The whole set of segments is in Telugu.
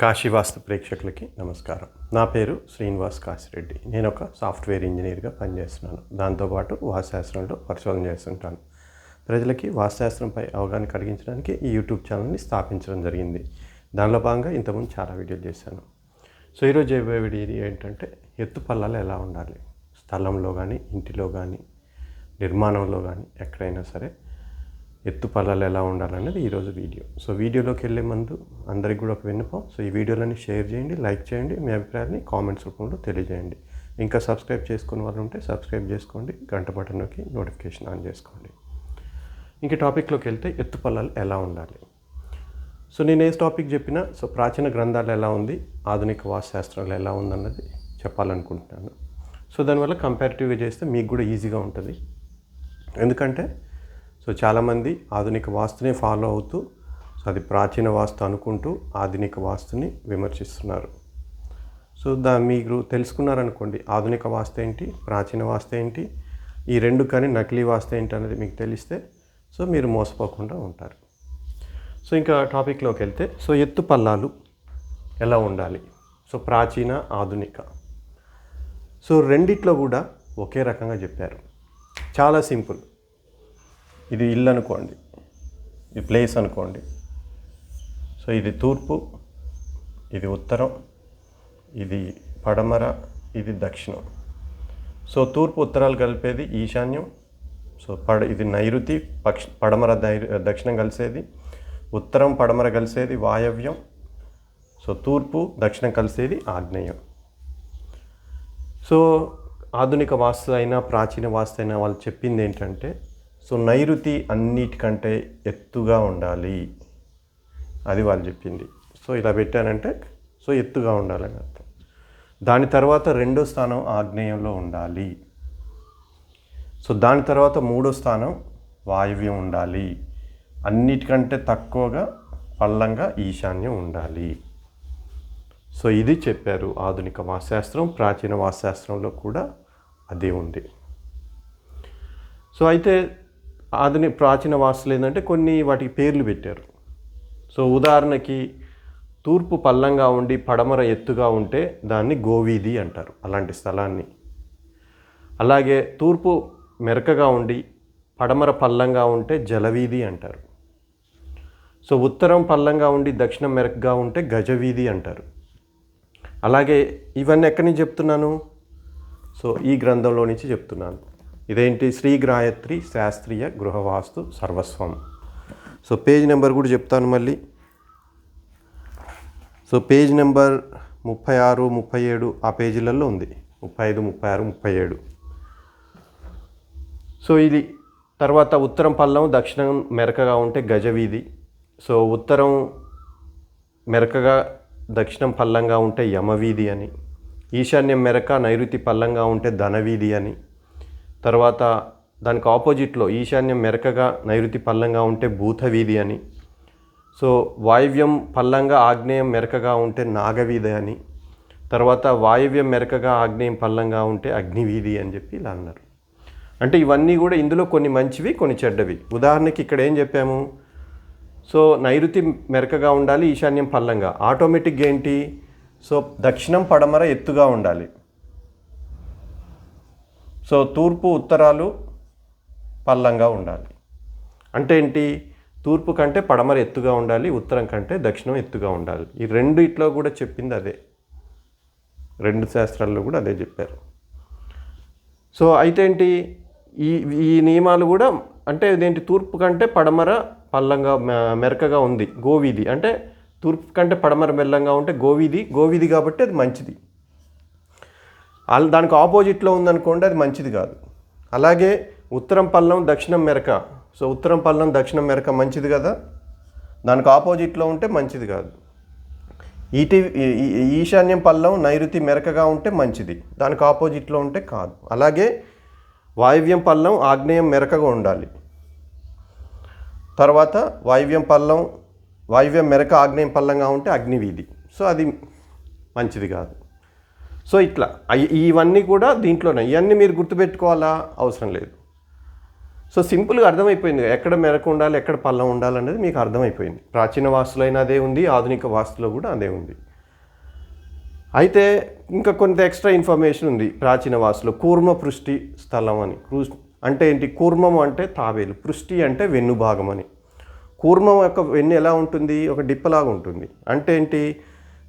కాశీవాస్తు ప్రేక్షకులకి నమస్కారం. నా పేరు శ్రీనివాస్ కాశిరెడ్డి. నేను ఒక సాఫ్ట్వేర్ ఇంజనీర్గా పనిచేస్తున్నాను. దాంతోపాటు వాస్తుశాస్త్రంలో పరిశోధన చేస్తుంటాను. ప్రజలకి వాస్తుశాస్త్రంపై అవగాహన కలిగించడానికి ఈ యూట్యూబ్ ఛానల్ని స్థాపించడం జరిగింది. దానిలో భాగంగా ఇంతకుముందు చాలా వీడియోలు చేశాను. సో ఈరోజు చెప్పే వీడియో ఏంటంటే ఎత్తు పల్లాలు ఎలా ఉండాలి? స్థలంలో కానీ ఇంటిలో కానీ నిర్మాణంలో కానీ ఎక్కడైనా సరే ఎత్తు పల్లాలు ఎలా ఉండాలనేది ఈరోజు వీడియో. సో వీడియోలోకి వెళ్ళే ముందు అందరికి కూడా ఒక విన్నపం. సో ఈ వీడియోలని షేర్ చేయండి లైక్ చేయండి మీ అభిప్రాయాన్ని కామెంట్స్ రూపంలో తెలియజేయండి. ఇంకా సబ్స్క్రైబ్ చేసుకున్న వాళ్ళు ఉంటే సబ్స్క్రైబ్ చేసుకోండి గంట బటన్ నొక్కి నోటిఫికేషన్ ఆన్ చేసుకోండి. ఇంక టాపిక్లోకి వెళ్తే ఎత్తు పల్లాలు ఎలా ఉండాలి? సో నేను ఏ టాపిక్ చెప్పినా సో ప్రాచీన గ్రంథాలు ఎలా ఉంది ఆధునిక వాస్తుశాస్త్రాలు ఎలా ఉందన్నది చెప్పాలనుకుంటున్నాను. సో దానివల్ల కంపారిటివ్గా చేస్తే మీకు కూడా ఈజీగా ఉంటుంది. ఎందుకంటే సో చాలామంది ఆధునిక వాస్తుని ఫాలో అవుతూ సో అది ప్రాచీన వాస్తు అనుకుంటూ ఆధునిక వాస్తుని విమర్శిస్తున్నారు. సో దా మీరు తెలుసుకున్నారనుకోండి ఆధునిక వాస్తు ఏంటి ప్రాచీన వాస్తు ఏంటి ఈ రెండు కానీ నకిలీ వాస్తు ఏంటి అనేది మీకు తెలిస్తే సో మీరు మోసపోకుండా ఉంటారు. సో ఇంకా టాపిక్లోకి వెళ్తే సో ఎత్తు పల్లాలు ఎలా ఉండాలి? సో ప్రాచీన ఆధునిక. సో రెండిట్లో కూడా ఒకే రకంగా చెప్పారు. చాలా సింపుల్. ఇది ఇల్లు అనుకోండి ఇది ప్లేస్ అనుకోండి. సో ఇది తూర్పు ఇది ఉత్తరం ఇది పడమర ఇది దక్షిణం. సో తూర్పు ఉత్తరాలు కలిపేది ఈశాన్యం. సో పడ ఇది నైరుతి పక్ష పడమర దక్షిణం కలిసేది. ఉత్తరం పడమర కలిసేది వాయవ్యం. సో తూర్పు దక్షిణం కలిసేది ఆగ్నేయం. సో ఆధునిక వాస్తు అయినా ప్రాచీన వాస్తు అయినా వాళ్ళు చెప్పింది ఏంటంటే సో నైరుతి అన్నిటికంటే ఎత్తుగా ఉండాలి అది వాళ్ళు చెప్పింది. సో ఇలా పెట్టానంటే సో ఎత్తుగా ఉండాలని అర్థం. దాని తర్వాత రెండో స్థానం ఆగ్నేయంలో ఉండాలి. సో దాని తర్వాత మూడో స్థానం వాయువ్యం ఉండాలి. అన్నిటికంటే తక్కువగా పల్లంగా ఈశాన్యం ఉండాలి. సో ఇది చెప్పారు ఆధునిక వాస్తుశాస్త్రం ప్రాచీన వాస్తుశాస్త్రంలో కూడా అదే ఉంది. సో అయితే ఆధునిక ప్రాచీన వాస్తులు ఏంటంటే కొన్ని వాటికి పేర్లు పెట్టారు. సో ఉదాహరణకి తూర్పు పల్లంగా ఉండి పడమర ఎత్తుగా ఉంటే దాన్ని గోవీధి అంటారు అలాంటి స్థలాన్ని. అలాగే తూర్పు మెరకగా ఉండి పడమర పల్లంగా ఉంటే జలవీధి అంటారు. సో ఉత్తరం పల్లంగా ఉండి దక్షిణం మెరకగా ఉంటే గజవీధి అంటారు. అలాగే ఇవన్నీ ఎక్కడి నుంచి చెప్తున్నాను? సో ఈ గ్రంథంలో నుంచి చెప్తున్నాను. ఇదేంటి? శ్రీ గాయత్రి శాస్త్రీయ గృహవాస్తు సర్వస్వం. సో పేజ్ నెంబర్ కూడా చెప్తాను మళ్ళీ. సో పేజ్ నెంబర్ ముప్పై ఆరు ముప్పై ఏడు ఆ పేజీలలో ఉంది. ముప్పై ఐదు ముప్పై ఆరు ముప్పై ఏడు. సో ఇది తర్వాత ఉత్తరం పల్లం దక్షిణం మెరకగా ఉంటే గజవీధి. సో ఉత్తరం మెరకగా దక్షిణం పల్లంగా ఉంటే యమవీధి అని. ఈశాన్యం మెరక నైరుతి పల్లంగా ఉంటే ధనవీధి అని. తర్వాత దానికి ఆపోజిట్లో ఈశాన్యం మెరకగా నైరుతి పల్లంగా ఉంటే భూతవీధి అని. సో వాయువ్యం పల్లంగా ఆగ్నేయం మెరకగా ఉంటే నాగవీధి అని. తర్వాత వాయువ్యం మెరకగా ఆగ్నేయం పల్లంగా ఉంటే అగ్నివీధి అని చెప్పి ఇలా అన్నారు. అంటే ఇవన్నీ కూడా ఇందులో కొన్ని మంచివి కొన్ని చెడ్డవి. ఉదాహరణకి ఇక్కడ ఏం చెప్పాము? సో నైరుతి మెరకగా ఉండాలి ఈశాన్యం పల్లంగా. ఆటోమేటిక్గా ఏంటి? సో దక్షిణం పడమర ఎత్తుగా ఉండాలి. సో తూర్పు ఉత్తరాలు పల్లంగా ఉండాలి. అంటే ఏంటి? తూర్పు కంటే పడమర ఎత్తుగా ఉండాలి ఉత్తరం కంటే దక్షిణం ఎత్తుగా ఉండాలి. ఈ రెండు ఇట్లో కూడా చెప్పింది అదే. రెండు శాస్త్రాల్లో కూడా అదే చెప్పారు. సో అయితే ఏంటి? ఈ ఈ నియమాలు కూడా అంటే ఇదేంటి? తూర్పు కంటే పడమర పల్లంగా మెరకగా ఉంది గోవీధి. అంటే తూర్పు కంటే పడమర మెల్లంగా ఉంటే గోవీధి గోవీధి కాబట్టి అది మంచిది. దానికి ఆపోజిట్లో ఉందనుకోండి అది మంచిది కాదు. అలాగే ఉత్తరం పల్లం దక్షిణం మెరక. సో ఉత్తరం పల్లం దక్షిణం మెరక మంచిది కదా? దానికి ఆపోజిట్లో ఉంటే మంచిది కాదు. ఈటి ఈశాన్యం పల్లం నైరుతి మెరకగా ఉంటే మంచిది. దానికి ఆపోజిట్లో ఉంటే కాదు. అలాగే వాయువ్యం పల్లం ఆగ్నేయం మెరకగా ఉండాలి. తర్వాత వాయువ్యం పల్లం వాయువ్యం మెరక ఆగ్నేయం పల్లంగా ఉంటే అగ్నివీధి. సో అది మంచిది కాదు. సో ఇట్లా ఇవన్నీ కూడా దీంట్లోనే. ఇవన్నీ మీరు గుర్తుపెట్టుకోవాలా? అవసరం లేదు. సో సింపుల్గా అర్థమైపోయింది. ఎక్కడ మెరకు ఉండాలి ఎక్కడ పల్లం ఉండాలనేది మీకు అర్థమైపోయింది. ప్రాచీన వాస్తులైనా అదే ఉంది ఆధునిక వాస్తులో కూడా అదే ఉంది. అయితే ఇంకా కొంత ఎక్స్ట్రా ఇన్ఫర్మేషన్ ఉంది ప్రాచీన వాసులో కూర్మ పృష్టి స్థలం అని. క్రూస్ అంటే ఏంటి? కూర్మం అంటే తాబేలు పృష్టి అంటే వెన్ను భాగం అని. కూర్మం యొక్క వెన్ను ఎలా ఉంటుంది? ఒక డిప్పలాగా ఉంటుంది. అంటే ఏంటి?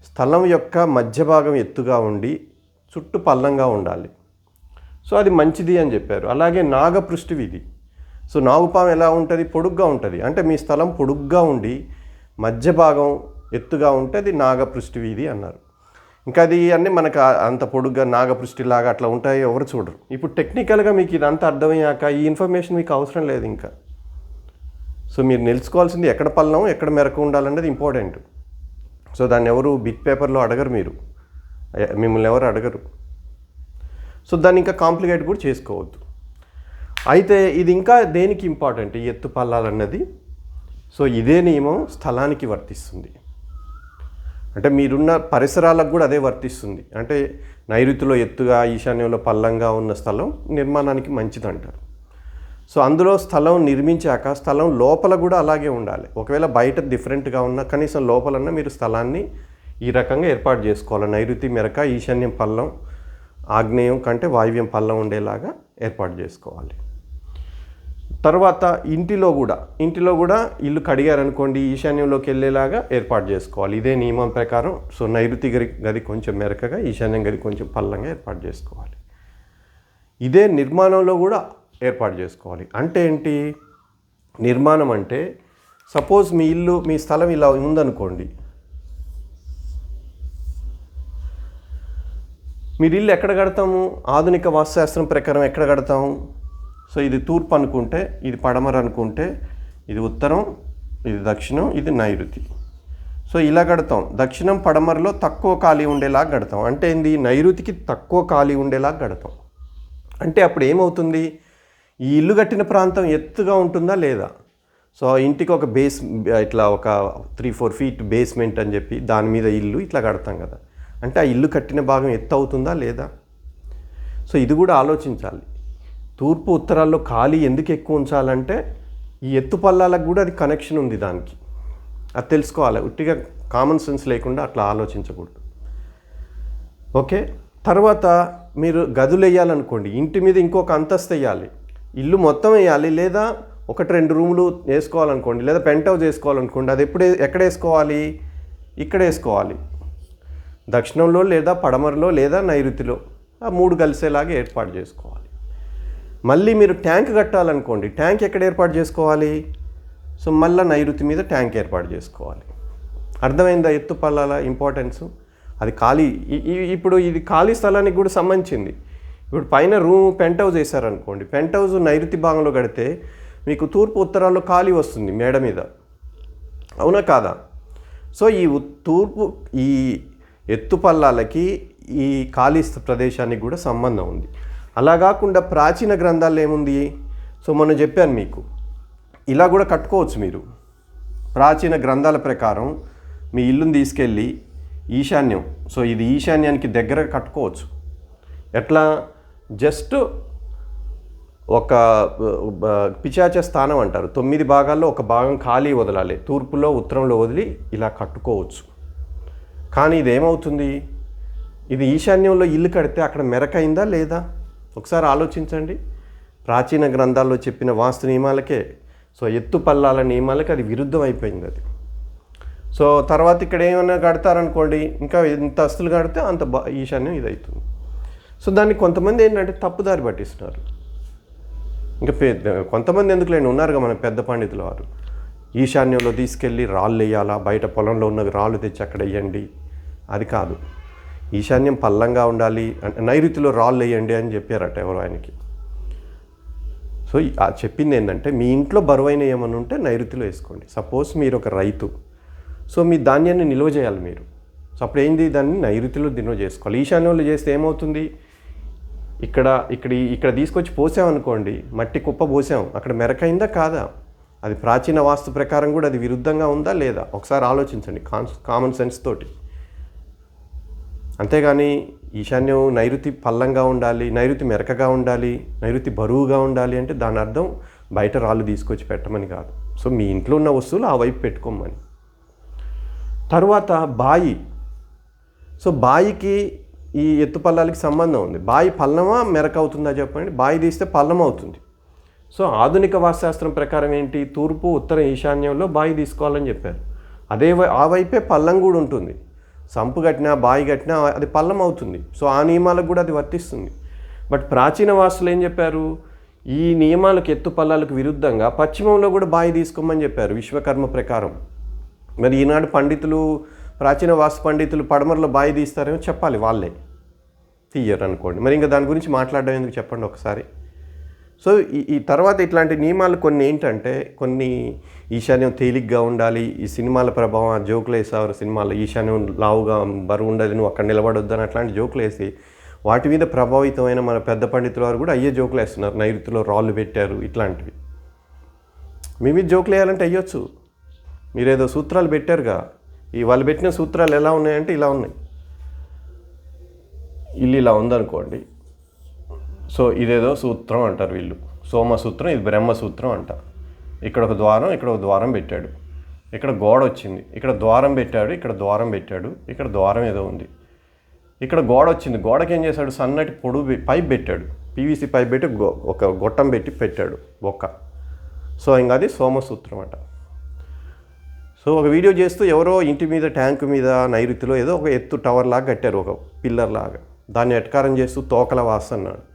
స్థలం యొక్క మధ్య భాగం ఎత్తుగా ఉండి చుట్టూ పల్లంగా ఉండాలి. సో అది మంచిది అని చెప్పారు. అలాగే నాగపృష్టి విధి. సో నాగుపాము ఎలా ఉంటుంది? పొడుగ్గా ఉంటుంది. అంటే మీ స్థలం పొడుగ్గా ఉండి మధ్య భాగం ఎత్తుగా ఉంటే అది నాగపృష్టి వీధి అన్నారు. ఇంకా అది అన్నీ మనకు అంత పొడుగ్గా నాగపృష్టిలాగా అట్లా ఉంటాయి ఎవరు చూడరు. ఇప్పుడు టెక్నికల్గా మీకు ఇదంతా అర్థమయ్యాక ఈ ఇన్ఫర్మేషన్ మీకు అవసరం లేదు ఇంకా. సో మీరు నిలుచుకోవాల్సింది ఎక్కడ పల్లం ఎక్కడ మెరకు ఉండాలన్నది ఇంపార్టెంట్. సో దాన్ని ఎవరు బిట్ పేపర్లో అడగరు మీరు. మిమ్మల్ని ఎవరు అడగరు. సో దాన్ని ఇంకా కాంప్లికేట్ కూడా చేసుకోవద్దు. అయితే ఇది ఇంకా దేనికి ఇంపార్టెంట్ ఈ ఎత్తు పల్లాలన్నది. సో ఇదే నియమం స్థలానికి వర్తిస్తుంది. అంటే మీరున్న పరిసరాలకు కూడా అదే వర్తిస్తుంది. అంటే నైరుతిలో ఎత్తుగా ఈశాన్యంలో పల్లంగా ఉన్న స్థలం నిర్మాణానికి మంచిదంటారు. సో అందులో స్థలం నిర్మించాక స్థలం లోపల కూడా అలాగే ఉండాలి. ఒకవేళ బయట డిఫరెంట్గా ఉన్న కనీసం లోపలన్నా మీరు స్థలాన్ని ఈ రకంగా ఏర్పాటు చేసుకోవాలి? నైరుతి మెరక ఈశాన్యం పల్లం ఆగ్నేయం కంటే వాయువ్యం పల్లం ఉండేలాగా ఏర్పాటు చేసుకోవాలి. తర్వాత ఇంటిలో కూడా ఇంటిలో కూడా ఇల్లు కడిగారనుకోండి ఈశాన్యంలోకి వెళ్ళేలాగా ఏర్పాటు చేసుకోవాలి. ఇదే నియమం ప్రకారం సో నైరుతి గది గది కొంచెం మెరకగా ఈశాన్యం గది కొంచెం పల్లంగా ఏర్పాటు చేసుకోవాలి. ఇదే నిర్మాణంలో కూడా ఏర్పాటు చేసుకోవాలి. అంటే ఏంటి? నిర్మాణం అంటే సపోజ్ మీ ఇల్లు మీ స్థలం ఇలా ఉందనుకోండి మీరు ఇల్లు ఎక్కడ కడతాము? ఆధునిక వాస్తుశాస్త్రం ప్రకారం ఎక్కడ కడతాము? సో ఇది తూర్పు అనుకుంటే ఇది పడమర అనుకుంటే ఇది ఉత్తరం ఇది దక్షిణం ఇది నైరుతి. సో ఇలా కడతాం. దక్షిణం పడమరలో తక్కువ ఖాళీ ఉండేలాగా కడతాం. అంటే ఏంది? నైరుతికి తక్కువ ఖాళీ ఉండేలాగా కడతాం. అంటే అప్పుడు ఏమవుతుంది? ఈ ఇల్లు కట్టిన ప్రాంతం ఎత్తుగా ఉంటుందా లేదా? సో ఇంటికి ఒక బేస్ ఇట్లా ఒక త్రీ ఫోర్ ఫీట్ బేస్మెంట్ అని చెప్పి దాని మీద ఇల్లు ఇట్లా కడతాం కదా. అంటే ఆ ఇల్లు కట్టిన భాగం ఎత్తు అవుతుందా లేదా? సో ఇది కూడా ఆలోచించాలి. తూర్పు ఉత్తరాల్లో ఖాళీ ఎందుకు ఎక్కువ ఉంచాలంటే ఈ ఎత్తు పల్లాలకు కూడా అది కనెక్షన్ ఉంది దానికి. అది తెలుసుకోవాలి. ఉట్టిగా కామన్ సెన్స్ లేకుండా అట్లా ఆలోచించకూడదు. ఓకే? తర్వాత మీరు గదులు వేయాలనుకోండి. ఇంటి మీద ఇంకొక అంతస్తు వేయాలి. ఇల్లు మొత్తం వేయాలి లేదా ఒకటి రెండు రూములు వేసుకోవాలనుకోండి లేదా పెంట్ హౌస్ వేసుకోవాలనుకోండి. అది ఎప్పుడు ఎక్కడ వేసుకోవాలి? ఇక్కడ వేసుకోవాలి. దక్షిణంలో లేదా పడమరలో లేదా నైరుతిలో ఆ మూడు కలిసేలాగా ఏర్పాటు చేసుకోవాలి. మళ్ళీ మీరు ట్యాంక్ కట్టాలనుకోండి ట్యాంక్ ఎక్కడ ఏర్పాటు చేసుకోవాలి? సో మళ్ళీ నైరుతి మీద ట్యాంక్ ఏర్పాటు చేసుకోవాలి. అర్థమైందా ఎత్తు పల్లాల ఇంపార్టెన్స్? అది ఖాళీ ఇప్పుడు ఇది ఖాళీ స్థలానికి కూడా సంబంధించింది. ఇప్పుడు పైన రూమ్ పెంట్ హౌస్ వేశారనుకోండి పెంట్ హౌస్ నైరుతి భాగంలో కడితే మీకు తూర్పు ఉత్తరాల్లో ఖాళీ వస్తుంది మేడ మీద. అవునా కాదా? సో ఈ తూర్పు ఈ ఎత్తుపల్లాలకి ఈ ఖాళీ ప్రదేశానికి కూడా సంబంధం ఉంది. అలా కాకుండా ప్రాచీన గ్రంథాలు ఏముంది? సో మొన్న చెప్పాను మీకు. ఇలా కూడా కట్టుకోవచ్చు మీరు. ప్రాచీన గ్రంథాల ప్రకారం మీ ఇల్లుని తీసుకెళ్ళి ఈశాన్యం సో ఇది ఈశాన్యానికి దగ్గర కట్టుకోవచ్చు. ఎట్లా? జస్ట్ ఒక పిచాచ స్థానం అంటారు. తొమ్మిది భాగాల్లో ఒక భాగం ఖాళీ వదలాలి. తూర్పులో ఉత్తరంలో వదిలి ఇలా కట్టుకోవచ్చు. కానీ ఇది ఏమవుతుంది ఇది ఈశాన్యంలో ఇల్లు కడితే అక్కడ మెరకైందా లేదా? ఒకసారి ఆలోచించండి. ప్రాచీన గ్రంథాల్లో చెప్పిన వాస్తు నియమాలకే సో ఎత్తు పల్లాల నియమాలకి అది విరుద్ధం అయిపోయింది అది. సో తర్వాత ఇక్కడ ఏమైనా కడతారనుకోండి ఇంకా ఎంత అస్తులు కడితే అంత బా ఈశాన్యం ఇది అవుతుంది సో దాన్ని కొంతమంది ఏంటంటే తప్పుదారి పట్టిస్తున్నారు. ఇంకా పెద్ద కొంతమంది ఎందుకులేండి ఉన్నారుగా మన పెద్ద పండితుల వారు. ఈశాన్యంలో తీసుకెళ్ళి రాళ్ళు వేయాలా? బయట పొలంలో ఉన్న రాళ్ళు తెచ్చి అక్కడ వేయండి. అది కాదు. ఈశాన్యం పల్లంగా ఉండాలి. అంటే నైరుతిలో రాళ్ళు వేయండి అని చెప్పారట ఎవరు ఆయనకి. సో ఆ చెప్పింది ఏంటంటే మీ ఇంట్లో బరువైన ఏమైనా ఉంటే నైరుతిలో వేసుకోండి. సపోజ్ మీరు ఒక రైతు. సో మీ ధాన్యాన్ని నిల్వ చేయాలి మీరు. సో అప్పుడు ఏంది? దాన్ని నైరుతిలో నిల్వ చేసుకోవాలి. ఈశాన్యంలో చేస్తే ఏమవుతుంది? ఇక్కడ ఇక్కడ ఇక్కడ తీసుకొచ్చి పోసామనుకోండి మట్టి కుప్ప పోసాం. అక్కడ మెరకైందా కాదా? అది ప్రాచీన వాస్తు ప్రకారం కూడా అది విరుద్ధంగా ఉందా లేదా? ఒకసారి ఆలోచించండి కాన్ కామన్ సెన్స్ తోటి. అంతేగాని ఈశాన్యం నైరుతి పల్లంగా ఉండాలి నైరుతి మెరకగా ఉండాలి నైరుతి బరువుగా ఉండాలి అంటే దాని అర్థం బయట రాళ్ళు తీసుకొచ్చి పెట్టమని కాదు. సో మీ ఇంట్లో ఉన్న వస్తువులు ఆ వైపు పెట్టుకోమని. తర్వాత బాయి. సో బాయికి ఈ ఎత్తు పల్లాలకి సంబంధం ఉంది. బాయి పల్లమా మెరక అవుతుందా చెప్పండి? బాయి తీస్తే పల్లం అవుతుంది. సో ఆధునిక వాస్తుశాస్త్రం ప్రకారం ఏంటి? తూర్పు ఉత్తర ఈశాన్యంలో బాయి తీసుకోవాలని చెప్పారు. అదే వై- ఆ వైపే పల్లం కూడా ఉంటుంది. సంపు కట్టినా బాయి కట్టినా అది పల్లం అవుతుంది. సో ఆ నియమాలకు కూడా అది వర్తిస్తుంది. బట్ ప్రాచీన వాస్తులు ఏం చెప్పారు? ఈ నియమాలకు ఎత్తు పల్లాలకు విరుద్ధంగా పశ్చిమంలో కూడా బాయి తీసుకోమని చెప్పారు విశ్వకర్మ ప్రకారం. మరి ఈనాడు పండితులు ప్రాచీన వాస్తు పండితులు పడమరలో బాయి తీస్తారేమో చెప్పాలి వాళ్ళే. తీయరు అనుకోండి. మరి ఇంకా దాని గురించి మాట్లాడడం ఎందుకు చెప్పండి ఒకసారి? సో ఈ ఈ తర్వాత ఇట్లాంటి నియమాలు కొన్ని ఏంటంటే కొన్ని ఈశాన్యం తేలిగ్గా ఉండాలి ఈ సినిమాల ప్రభావం ఆ జోకులు వేసేవారు సినిమాలు ఈశాన్యం లావుగా బరువు ఉండాలి నువ్వు అక్కడ నిలబడొద్దు అని అట్లాంటి జోకులు వేసి వాటి మీద ప్రభావితమైన మన పెద్ద పండితుల వారు కూడా అయ్యే జోకులు వేస్తున్నారు. నైరుతిలో రాళ్ళు పెట్టారు ఇట్లాంటివి. మీ మీద జోకులు వేయాలంటే అయ్యొచ్చు మీరేదో సూత్రాలు పెట్టారుగా. ఈ వాళ్ళు పెట్టిన సూత్రాలు ఎలా ఉన్నాయంటే ఇలా ఉన్నాయి. ఇల్లు ఇలా ఉందనుకోండి సో ఇదేదో సూత్రం అంటారు వీళ్ళు. సోమసూత్రం ఇది బ్రహ్మసూత్రం అంట. ఇక్కడ ఒక ద్వారం ఇక్కడ ఒక ద్వారం పెట్టాడు. ఇక్కడ గోడ వచ్చింది. ఇక్కడ ద్వారం పెట్టాడు ఇక్కడ ద్వారం పెట్టాడు ఇక్కడ ద్వారం ఏదో ఉంది. ఇక్కడ గోడ వచ్చింది. గోడకి ఏం చేశాడు? సన్నటి పొడుగు పైప్ పెట్టాడు. పీవీసీ పైప్ పెట్టి గో- ఒక గొట్టం పెట్టి పెట్టాడు. బొక్క. సో ఇంకా అది సోమసూత్రం అంట. సో ఒక వీడియో చేస్తూ ఎవరో ఇంటి మీద ట్యాంక్ మీద నైరుతిలో ఏదో ఒక ఎత్తు టవర్ లాగా కట్టారు. ఒక పిల్లర్ లాగా దాన్ని ఎట్కారం చేస్తూ తోకల వాస్తున్నాడు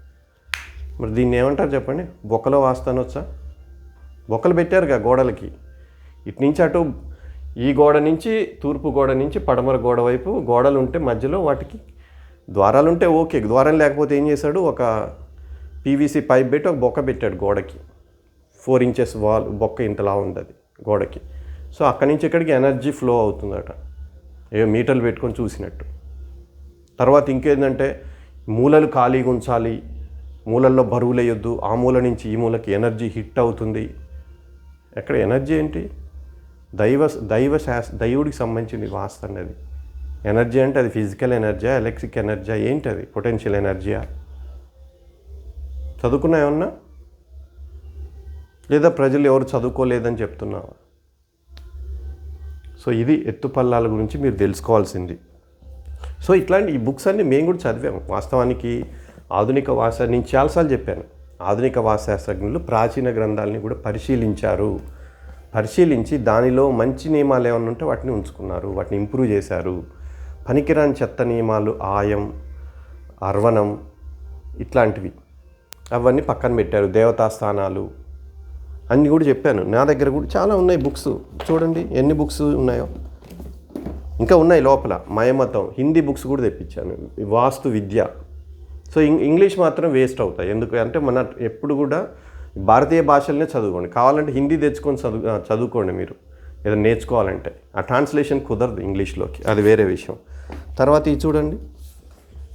మరి దీన్ని ఏమంటారు చెప్పండి? బొక్కలో వాస్తానొచ్చా? బొక్కలు పెట్టారుగా గోడలకి. ఇటు నుంచి అటు ఈ గోడ నుంచి తూర్పు గోడ నుంచి పడమర గోడ వైపు గోడలు ఉంటే మధ్యలో వాటికి ద్వారాలు ఉంటే ఓకే. ద్వారం లేకపోతే ఏం చేశాడు? ఒక పీవీసీ పైప్ పెట్టి ఒక బొక్క పెట్టాడు గోడకి. ఫోర్ ఇంచెస్ వాల్ బొక్క ఇంతలా ఉంది అది గోడకి. సో అక్కడి నుంచి ఇక్కడికి ఎనర్జీ ఫ్లో అవుతుందట. ఏ మీటర్లు పెట్టుకొని చూసినట్టు. తర్వాత ఇంకేంటంటే మూలలు ఖాళీగా ఉంచాలి మూలల్లో బరువులేయొద్దు ఆ మూల నుంచి ఈ మూలకి ఎనర్జీ హిట్ అవుతుంది. ఎక్కడ ఎనర్జీ ఏంటి? దైవ దైవ శాస్ దైవుడికి సంబంధించింది వాస్తు అనేది ఎనర్జీ అంటే అది ఫిజికల్ ఎనర్జీ ఎలక్ట్రిక్ ఎనర్జీ ఏంటి అది పొటెన్షియల్ ఎనర్జీయా? చదువుకున్నా ఏమన్నా? లేదా ప్రజలు ఎవరు చదువుకోలేదని చెప్తున్నావా? సో ఇది ఎత్తుపల్లాల గురించి మీరు తెలుసుకోవాల్సింది. సో ఇట్లాంటి ఈ బుక్స్ అన్నీ మేము కూడా చదివాము వాస్తవానికి. ఆధునిక వాస నేను చాలాసార్లు చెప్పాను. ఆధునిక వాశాస్త్రజ్ఞులు ప్రాచీన గ్రంథాలని కూడా పరిశీలించారు. పరిశీలించి దానిలో మంచి నియమాలు ఏమైనా ఉంటే వాటిని ఉంచుకున్నారు. వాటిని ఇంప్రూవ్ చేశారు. పనికిరాని చెత్త నియమాలు ఆయం అర్వణం ఇట్లాంటివి. అవన్నీ పక్కన పెట్టారు. దేవతా స్థానాలు అన్నీ కూడా చెప్పాను. నా దగ్గర కూడా చాలా ఉన్నాయి బుక్స్. చూడండి ఎన్ని బుక్స్ ఉన్నాయో. ఇంకా ఉన్నాయి లోపల. మయమతం. హిందీ బుక్స్ కూడా తెప్పించాను. వాస్తు విద్య. సో ఇంగ్లీష్ మాత్రం వేస్ట్ అవుతాయి. ఎందుకు అంటే మన ఎప్పుడు కూడా భారతీయ భాషలనే చదువుకోండి. కావాలంటే హిందీ తెచ్చుకొని చదువు చదువుకోండి మీరు. ఏదైనా నేర్చుకోవాలంటే. ఆ ట్రాన్స్లేషన్ కుదరదు ఇంగ్లీష్లోకి. అది వేరే విషయం. తర్వాత ఇది చూడండి.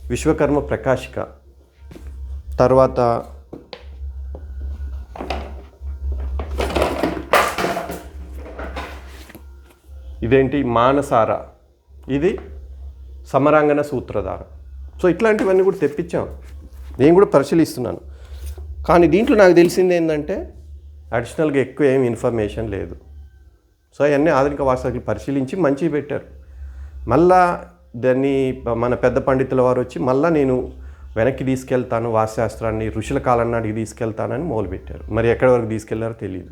విశ్వకర్మ ప్రకాశిక. తర్వాత ఇదేంటి? మానసార. ఇది సమరాంగన సూత్రధార. సో ఇట్లాంటివన్నీ కూడా తెప్పించాం. నేను కూడా పరిశీలిస్తున్నాను. కానీ దీంట్లో నాకు తెలిసింది ఏంటంటే అడిషనల్గా ఎక్కువ ఏం ఇన్ఫర్మేషన్ లేదు. సో అవన్నీ ఆధునిక వాస్తవాలు పరిశీలించి మంచివి పెట్టారు. మళ్ళా దాన్ని మన పెద్ద పండితుల వారు వచ్చి మళ్ళీ నేను వెనక్కి తీసుకెళ్తాను వాస్తుశాస్త్రాన్ని ఋషుల కాలం నాటికి తీసుకెళ్తానని మొదలుపెట్టారు. మరి ఎక్కడి వరకు తీసుకెళ్ళారో తెలియదు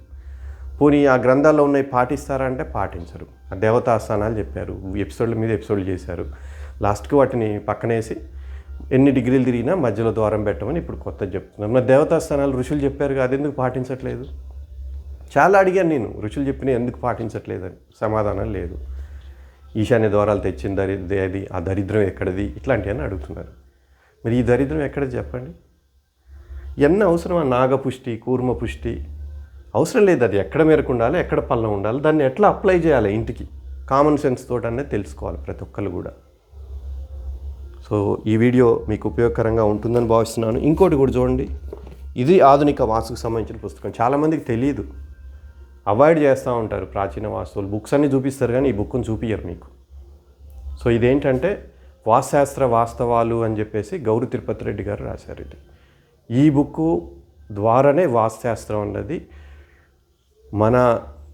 పోనీ ఆ గ్రంథాల్లో ఉన్నాయి పాటిస్తారా అంటే పాటించరు. ఆ దేవతాస్థానాలు చెప్పారు. ఎపిసోడ్ల మీద ఎపిసోడ్లు చేశారు. లాస్ట్కి వాటిని పక్కనేసి ఎన్ని డిగ్రీలు తిరిగినా మధ్యలో ద్వారం పెట్టమని ఇప్పుడు కొత్త చెప్తున్నాం మరి దేవతాస్థానాలు ఋషులు చెప్పారు కదా ఎందుకు పాటించట్లేదు? చాలా అడిగాను నేను ఋషులు చెప్పిన ఎందుకు పాటించట్లేదని. సమాధానం లేదు. ఈశాన్య ద్వారాలు తెచ్చిన దరిద్ర అది ఆ దరిద్రం ఎక్కడది? ఇట్లాంటివన్నీ అడుగుతున్నారు. మరి ఈ దరిద్రం ఎక్కడ చెప్పండి? ఎన్న అవసరమా? నాగపుష్టి కూర్మ పుష్టి అవసరం లేదు అది ఎక్కడ మేరకు ఉండాలి ఎక్కడ పల్లం ఉండాలి దాన్ని ఎట్లా అప్లై చేయాలి ఇంటికి? కామన్ సెన్స్ తోటి అనేది తెలుసుకోవాలి ప్రతి ఒక్కరు కూడా. సో ఈ వీడియో మీకు ఉపయోగకరంగా ఉంటుందని భావిస్తున్నాను. ఇంకోటి కూడా చూడండి. ఇది ఆధునిక వాస్తుకు సంబంధించిన పుస్తకం. చాలామందికి తెలియదు అవాయిడ్ చేస్తూ ఉంటారు ప్రాచీన వాస్తువులు. బుక్స్ అన్నీ చూపిస్తారు కానీ ఈ బుక్ను చూపించరు మీకు. సో ఇదేంటంటే వాస్తుశాస్త్ర వాస్తవాలు అని చెప్పేసి గౌరి తిరుపతి రెడ్డి గారు రాశారు ఇది. ఈ బుక్ ద్వారానే వాస్తుశాస్త్రం అన్నది మన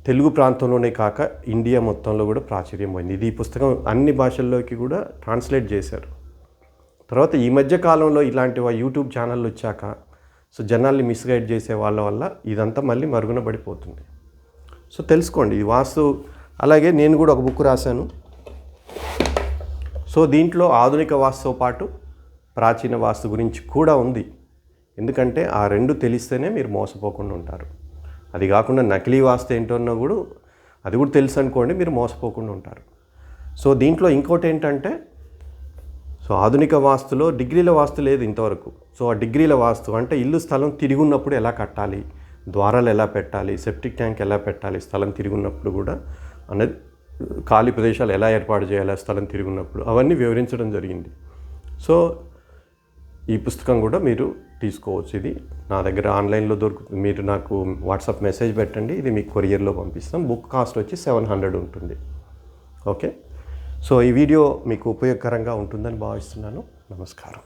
తెలుగు ప్రాంతంలోనే కాక ఇండియా మొత్తంలో కూడా ప్రాచుర్యం పోయింది ఇది ఈ పుస్తకం అన్ని భాషల్లోకి కూడా ట్రాన్స్లేట్ చేశారు. తర్వాత ఈ మధ్య కాలంలో ఇలాంటి యూట్యూబ్ ఛానళ్ళు వచ్చాక సో జనాల్ని మిస్గైడ్ చేసే వాళ్ళ వల్ల ఇదంతా మళ్ళీ మరుగున పడిపోతుంది. సో తెలుసుకోండి ఈ వాస్తు అలాగే నేను కూడా ఒక బుక్ రాశాను. సో దీంట్లో ఆధునిక వాస్తుతో పాటు ప్రాచీన వాస్తు గురించి కూడా ఉంది. ఎందుకంటే ఆ రెండు తెలిస్తేనే మీరు మోసపోకుండా ఉంటారు. అది కాకుండా నకిలీ వాస్తు ఏంటన్నా కూడా అది కూడా తెలుసు అనుకోండి మీరు మోసపోకుండా ఉంటారు. సో దీంట్లో ఇంకోటి ఏంటంటే సో ఆధునిక వాస్తులో డిగ్రీల వాస్తు లేదు ఇంతవరకు. సో ఆ డిగ్రీల వాస్తు అంటే ఇల్లు స్థలం తిరిగి ఉన్నప్పుడు ఎలా కట్టాలి? ద్వారాలు ఎలా పెట్టాలి? సెప్టిక్ ట్యాంక్ ఎలా పెట్టాలి? స్థలం తిరిగి ఉన్నప్పుడు కూడా అనేది ఖాళీ ప్రదేశాలు ఎలా ఏర్పాటు చేయాలి? ఆ స్థలం తిరిగి ఉన్నప్పుడు అవన్నీ వివరించడం జరిగింది. సో ఈ పుస్తకం కూడా మీరు తీసుకోవచ్చు. ఇది నా దగ్గర ఆన్లైన్లో దొరుకుతుంది. మీరు నాకు వాట్సాప్ మెసేజ్ పెట్టండి. ఇది మీకు కొరియర్లో పంపిస్తాం. బుక్ కాస్ట్ వచ్చి సెవెన్ హండ్రెడ్ ఉంటుంది. ఓకే? సో ఈ వీడియో మీకు ఉపయోగకరంగా ఉంటుందని భావిస్తున్నాను. నమస్కారం.